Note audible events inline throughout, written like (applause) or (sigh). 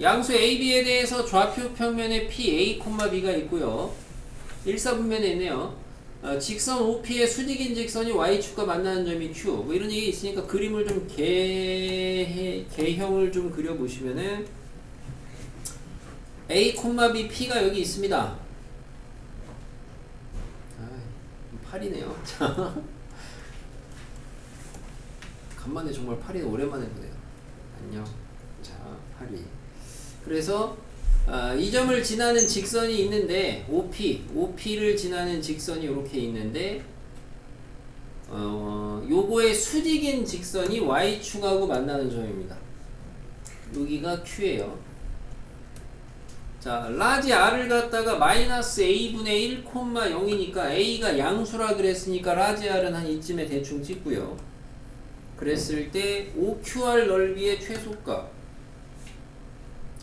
양수 AB에 대해서 좌표 평면에 PA, B가 있고요. 일사분면에 있네요. 어, 직선 OP의 수직인 직선이 Y축과 만나는 점이 Q. 뭐 이런 얘기 있으니까 그림을 좀 개, 개형을 좀 그려보시면은 A, B, P가 여기 있습니다. 아, 8이네요. 자. (laughs) 간만에 정말 8이 오랜만에 보네요. 안녕. 자, 8이. 그래서 아, 이 점을 지나는 직선이 있는데 OP, OP를 지나는 직선이 이렇게 있는데 어, 요거의 수직인 직선이 Y축하고 만나는 점입니다. 여기가 Q예요. 자, 라지 R을 갖다가 마이너스 A분의 1, 0이니까 A가 양수라 그랬으니까 라지 R은 한 이쯤에 대충 찍고요. 그랬을 때 OQR 넓이의 최소값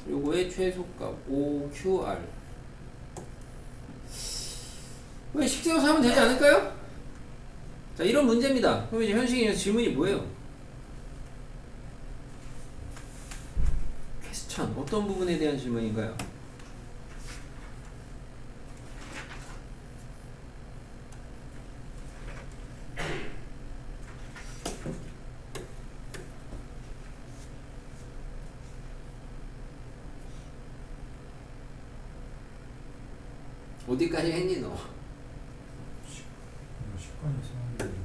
요거의 최소값 OQR 왜 식세워서 하면 되지 않을까요? 자 이런 문제입니다 그럼 이제 현식이 질문이 뭐예요? 퀘스천 어떤 부분에 대한 질문인가요? 어디까지 했니 너? 식관이 이상한데.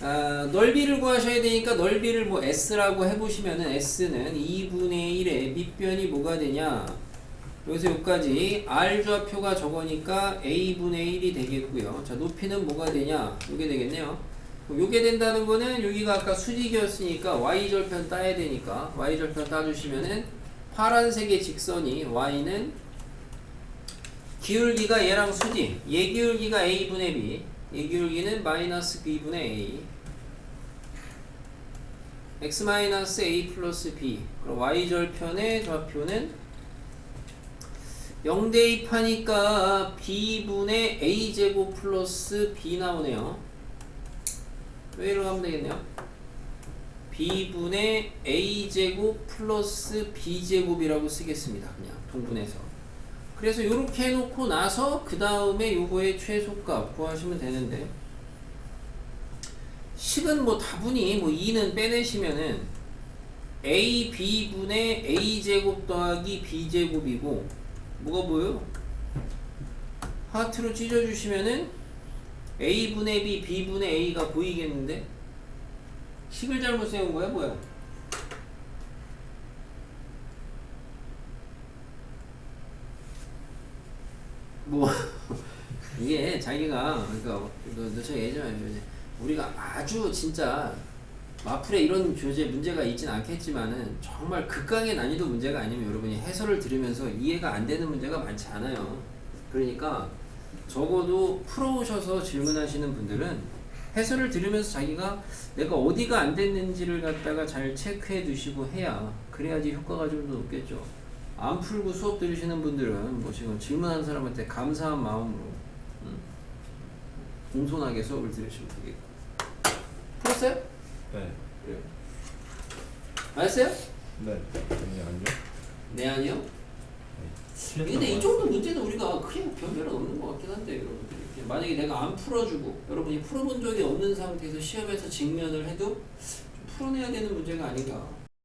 아, 넓이를 구하셔야 되니까 넓이를 뭐 S라고 해보시면은 S는 2분의 1의 밑변이 뭐가 되냐? 여기서 여기까지 R 좌표가 저거니까 A분의 1이 되겠고요. 자 높이는 뭐가 되냐? 요게 되겠네요. 요게 된다는 거는 여기가 아까 수직이었으니까 Y절편 따야 되니까 Y절편 따주시면은 파란색의 직선이 Y는 기울기가 얘랑 수직 얘 기울기가 A분의 B. 이 기울기는 마이너스 B분의 A. X 마이너스 A 플러스 B. 그럼 Y절편의 좌표는 0 대 2 파니까 B분의 A제곱 플러스 B 나오네요. 왜 이러고 하면 되겠네요? B분의 A제곱 플러스 B제곱이라고 쓰겠습니다. 그냥 동분해서 그래서 이렇게 해놓고 나서 그 다음에 요거의 최소값 구하시면 되는데 식은 뭐 다분히 뭐 2는 빼내시면은 a b분의 a 제곱 더하기 b 제곱이고 뭐가 보여요? 하트로 찢어주시면은 a분의 b b분의 a가 보이겠는데 식을 잘못 세운 거야 뭐야? 뭐 (laughs) 이게 자기가 그러니까 너, 저 예전에 우리가 아주 진짜 마플에 이런 교재 문제가 있진 않겠지만은 정말 극강의 난이도 문제가 아니면 여러분이 해설을 들으면서 이해가 안 되는 문제가 많지 않아요. 그러니까 적어도 풀어오셔서 질문하시는 분들은 해설을 들으면서 자기가 내가 어디가 안 됐는지를 갖다가 잘 체크해 두시고 해야 그래야지 효과가 좀 더 높겠죠. 안 풀고 수업 들으시는 분들은 뭐 지금 질문하는 사람한테 감사한 마음으로 음, 공손하게 수업을 들으시면 되겠고 풀었어요? 네. 그래요 알았어요? 네. 아니 아니요. 네 아니요 근데 이 정도 문제는 우리가 크게 변별은 없는 것 같긴 한데 여러분들이 만약에 내가 안 풀어주고 여러분이 풀어본 적이 없는 상태에서 시험에서 직면을 해도 좀 풀어내야 되는 문제가 아닌가